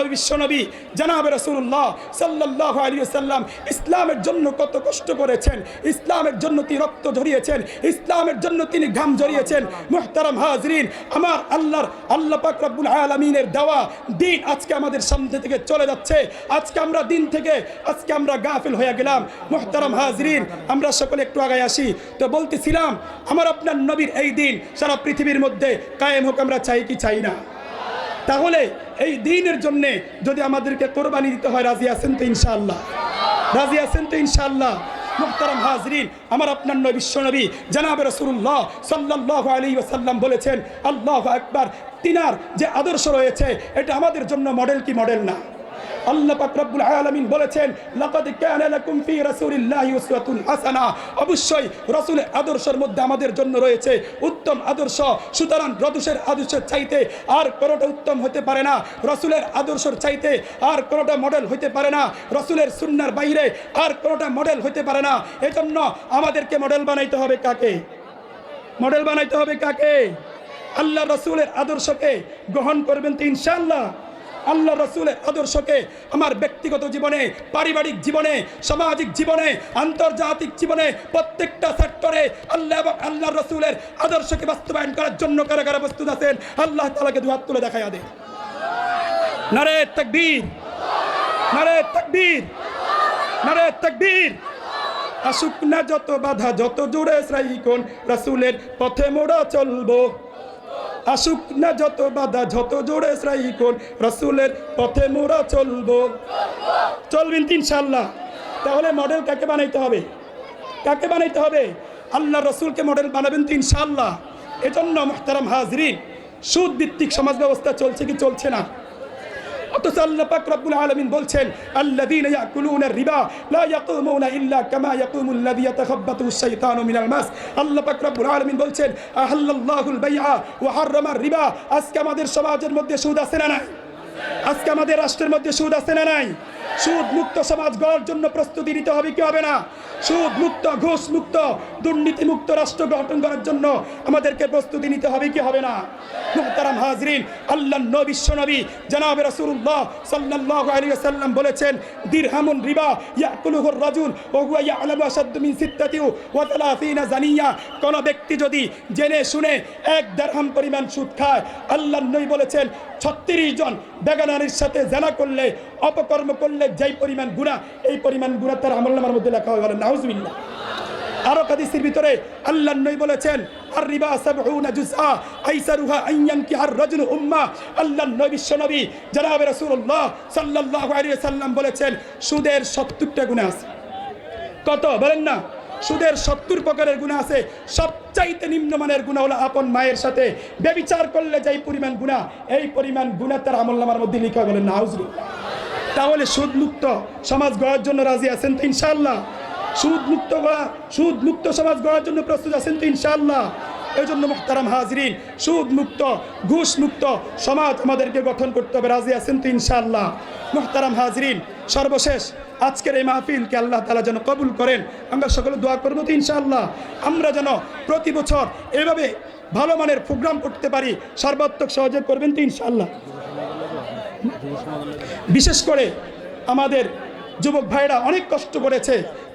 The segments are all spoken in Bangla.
নবী বিশ্বনবী জানাবে রসুল্লাহ সাল্লাহ আলী সাল্লাম ইসলামের জন্য কত কষ্ট করেছেন, ইসলামের জন্য তিনি রক্ত ঝরিয়েছেন, ইসলামের জন্য তিনি ঘাম ঝরিয়েছেন। মোহতারাম হাজরিন, আমার আল্লাহর, আল্লাহ পাক রব্বুল আলমিনের দেওয়া দিন আজকে আমাদের সামনে থেকে চলে যাচ্ছে। আজকে আমরা দিন থেকে, আজকে আমরা গাফিল হয়ে গেলাম। মোহতারাম হাজরিন, আমরা সকলে একটু আগায় আসি। তো বলতেছিলাম, আমার আপনার নবীর এই দিন সারা পৃথিবীর মধ্যে কায়েম হোক, আমরা চাই কি চাই না। তাহলে এই দিনের জন্য যদি আমাদেরকে কোরবানি দিতে হয়, রাজি আছেন তো ইনশাআল্লাহ? রাজি আছেন তো ইনশাল্লাহ মুহতারাম হাজরিন, আমার আপনার নবী বিশ্বনবী জানাবে রসুল্লাহ সাল্লাহ আলী ওসাল্লাম বলেছেন, আল্লাহ একবার তিনার যে আদর্শ রয়েছে, এটা আমাদের জন্য মডেল কি মডেল না? আল্লাহ পাক রব্বুল আলামিন বলেছেন, লাকাদ কানা লাকুম ফি রাসূলিল্লাহি উসওয়াতুন হাসানা। অবশ্যই রাসূলের আদর্শের মধ্যে আমাদের জন্য রয়েছে উত্তম আদর্শ। সুতরাং রদুশের আদর্শের চাইতে আর কোনোটা উত্তম হতে পারে না। রাসূলের আদর্শের চাইতে আর কোনোটা মডেল হতে পারে না। রাসূলের সুন্নাহর বাইরে আর কোনোটা মডেল হতে পারে না। এজন্য আমাদেরকে মডেল বানাইতে হবে কাকে? মডেল বানাইতে হবে কাকে? আল্লাহ রসুলের আদর্শকে গ্রহণ করবেন তো ইনশাআল্লাহ। আল্লাহ রসুলের আদর্শকে, আমার ব্যক্তিগত জীবনে, পারিবারিক জীবনে, সামাজিক জীবনে, আন্তর্জাতিক জীবনে, প্রত্যেকটা সেক্টরে আল্লাহ এবং আল্লাহ রসুলের আদর্শকে বাস্তবায়ন করার জন্য কারা কারা প্রস্তুত আছেন। আল্লাহ তালাকে দুহাত তুলে দেখাই দে নারে তকবীর। নারে তকবীর। নারে তকবীর। আসুক না যত বাধা, যত জোরে শ্রাইকোন রাসুলের পথে মোড়া চলবো। আসুক না যত বাধা, যত জোরে শ্রাইকোন রসুলের পথে মোরা চলবো। চলবেন ইনশাল্লাহ তাহলে মডেল কাকে বানাইতে হবে? কাকে বানাইতে হবে? আল্লাহ রসুলকে মডেল বানাবেন তো ইনশাল্লাহ এজন্য মোহতারাম হাজরিন সুদ ভিত্তিক সমাজ ব্যবস্থা চলছে কি চলছে না? অথচ আল্লাহ পাক রব্বুল আলামিন বলছেন, আল্লাযীনা ইয়াকুলুনা রিবা, লা ইয়াকুমুনা ইল্লা কামা ইয়াকুমুল লাযী ইয়াতাখাব্বাতু আশ-শাইতানু মিনাল মাস। আল্লাহ পাক রব্বুল আলামিন বলছেন, আহাল্লাল্লাহুল বাইআ ওয়া হাররামার রিবা। আজকে আমাদের সমাজের মধ্যে সুদ আছে না নাই? আজকে আমাদের রাষ্ট্রের মধ্যে সুদ আছে না নাই? সুদ মুক্ত সমাজ গড়ার জন্য প্রস্তুতি নিতে হবে, কি হবে না? সুদ মুক্ত, ঘুষ মুক্ত, দুর্নীতি মুক্ত রাষ্ট্র গঠন করার জন্য আমাদেরকে প্রস্তুতি নিতে হবে, কি হবে না? মুহতারাম হাজরিন আল্লাহ বিশ্ব নবী জানাবে রাসূলুল্লাহ সাল্লাল্লাহু আলাইহি ওয়াসাল্লাম বলেছেন, দিরহামুন রিবা ইয়াকুলুহুর রাজুল ওয়া হুয়া ইয়ালামু আশাদ্দু মিন সিত্তাতি ওয়া জানিয়া। কোন ব্যক্তি যদি জেনে শুনে এক দিরহাম পরিমাণ সুদ খায় আল্লাহ নবী বলেছেন 36 জন বেগানারির সাথে জানা করলে, অপকর্ম করলে যেই পরিমাণ গুনাহ, এই পরিমাণ গুনাহ তার আমলনামার মধ্যে লেখা হয়ে গেল। নাউজুবিল্লাহ। আরও কাদিসের ভিতরে আল্লাহ নবী বলেছেন আর রিবা সাবউনা জুজআ আইসারুহা আইয়ানকি আর রাজুল উম্মাহ। আল্লাহ নবী বিশ্বনবী রাসূলুল্লাহ সাল্লাল্লাহু আলাইহি সাল্লাম বলেছেন, সুদের 70টা গুনাহ আছে। কত? বলেন না। সুদের সত্তর প্রকারের গুণা আছে। সবচাইতে নিম্নমানের গুণা হলো আপন মায়ের সাথে। ব্যবিচার করলে যে পরিমাণ গুণা, এই পরিমাণ গুণা তার আমল নামার মধ্যে লিখা না তাহলে সুদ মুক্ত সমাজ গড়ার জন্য রাজি আছেন তো ইনশাল্লাহ সুদ মুক্ত গড়া সুদ মুক্ত সমাজ গড়ার জন্য প্রস্তুত আছেন তো ইনশাল্লাহ এই জন্য মোহতারাম হাজরিন সুদ মুক্ত ঘুষ মুক্ত সমাজ আমাদেরকে গঠন করতে হবে। রাজি আছেন তো ইনশাল্লাহ মোহতারাম হাজরিন, সর্বশেষ আজকের এই মাহফিলকে আল্লাহ তালা যেন কবুল করেন। আমরা সকলে দোয়া করব তো ইনশাআল্লাহ। আমরা যেন প্রতি বছর এভাবে ভালো মানের প্রোগ্রাম করতে পারি। সর্বাত্মক সহযোগ করবেন তো ইনশাআল্লাহ? বিশেষ করে আমাদের যুবক ভাইরা অনেক কষ্ট করেছে।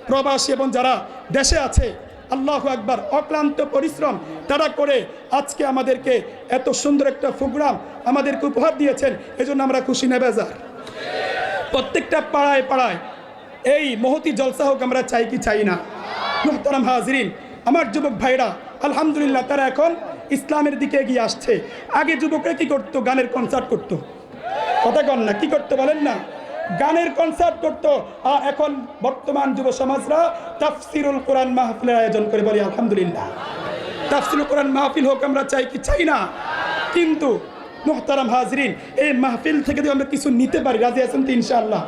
প্রবাসী এবং যারা দেশে আছে, আল্লাহ একবার অক্লান্ত পরিশ্রম তারা করে আজকে আমাদেরকে এত সুন্দর একটা প্রোগ্রাম আমাদেরকে উপহার দিয়েছেন, এজন্য আমরা খুশি নেবেজার প্রত্যেকটা পাড়ায় পাড়ায় এই মহতি জলসা হোক আমরা চাই কি চাই না। মোহতারাম হাজরিন, আমার যুবক ভাইরা, আলহামদুলিল্লাহ তারা এখন ইসলামের দিকে এগিয়ে আসছে। আগে যুবকরা কি করতো? গানের কনসার্ট করতো। কথা কন না, কি করতে বলেন না? গানের কনসার্ট করতো। আর এখন বর্তমান যুব সমাজরা তাফসিরুল কোরআন মাহফিলের আয়োজন করে বলি আলহামদুলিল্লাহ। তাফসিরুল কোরআন মাহফিল হোক আমরা চাই কি? চাই না। কিন্তু মোহতারাম হাজরিন, এই মাহফিল থেকে যদি আমরা কিছু নিতে পারি, রাজি আছেন তো ইনশাআল্লাহ?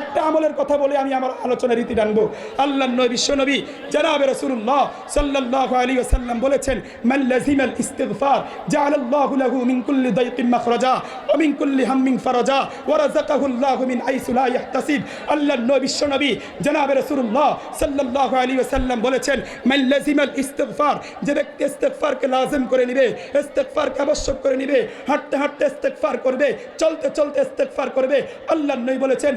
একটা আমলের কথা বলে আমি আমার আলোচনা রীতি টানবো। আল্লাহ নবী বিশ্বনবী রসুল্লাহ সাল্লাল্লাহু আলাইহি ওয়াসাল্লাম বলেছেন, মান লাজিমাল ইস্তিগফার, জাআলাল্লাহু লাহু মিন মাখরাজা, ওয়া মিন কুল্লি ফারাজা, ওয়া রাযাকাহু আল্লাহু মিন হাইসু লা ইয়াহতাসিব আল্লাহ নবী বিশ্বনবী রসুল্লাহ সাল্লাল্লাহু আলাইহি ওয়াসাল্লাম বলেছেন, মান লাজিমাল ইস্তিগফার, যে ব্যক্তি ইস্তিগফারকে করে নেবে, ইস্তিগফারকে আবশ্যক করে নেবে, হাঁটতে হাঁটতে ইস্তেগফার করবে, চলতে চলতে ইস্তেগফার করবে আল্লাহ বলেছেন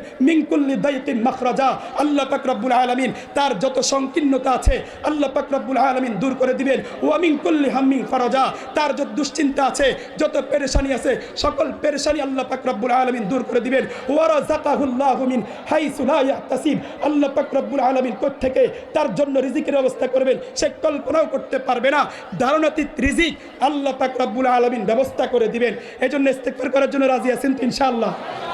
মিনকুল্লি দাইতিন মাখরাজা, আল্লাহ পাক রব্বুল আলামিন তার যত সংকীর্ণতা আছে, আল্লাহ পাক রব্বুল আলামিন দূর করে দিবেন। ওয়া মিনকুল্লি হাম্মিন ফারাজা, তার যত দুশ্চিন্তা আছে, যত পেরেশানি আছে, সকল পেরেশানি আল্লাহ পাক রব্বুল আলামিন দূর করে দিবেন। ওয়া রাযাকাহুল্লাহু মিন হাইসু লা ইয়াহতাসিব, আল্লাহ পাক রব্বুল আলামিন থেকে তার জন্য রিজিকের ব্যবস্থা করবেন, সে কল্পনাও করতে পারবে না। ধারণাতীত রিজিক আল্লাহ পাক আলমিন ব্যবস্থা করে দিবেন। এই জন্য ইস্তেগফার করার জন্য রাজি আছেন তো ইনশাআল্লাহ।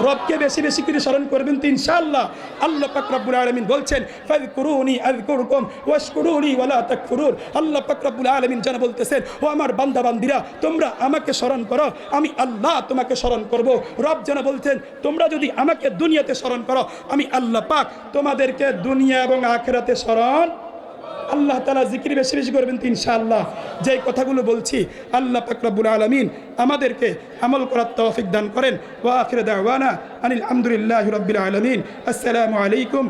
রবকে বেশি বেশি করে স্মরণ করবেন তো ইনশাআল্লাহ। আল্লাহ পাক রব্বুল আলামিন বলছেন, ফাযকুরুনি আযকুরকুম ওয়াশকুরুনি ওয়ালা তাকফুরুন। আল্লাহ পাক রব্বুল আলামিন যেন বলতেছেন, ও আমার বান্দা বান্দিরা তোমরা আমাকে স্মরণ করো, আমি আল্লাহ তোমাকে স্মরণ করব। রব যেন বলছেন, তোমরা যদি আমাকে দুনিয়াতে স্মরণ করো, আমি আল্লাহ পাক তোমাদেরকে দুনিয়া এবং আখেরাতে স্মরণ আল্লাহ তালা জিকির বেশি বেশি করবেন তো ইনশাআল্লাহ। যেই কথাগুলো বলছি, আল্লাহ পাকরাবুল আলমিন আমাদেরকে আমল করার তৌফিক দান করেন। ওয়া আখির দাওয়ানা আনিল আলহামদুলিল্লাহ রবিল আলমিন। আসসালামু আলাইকুম।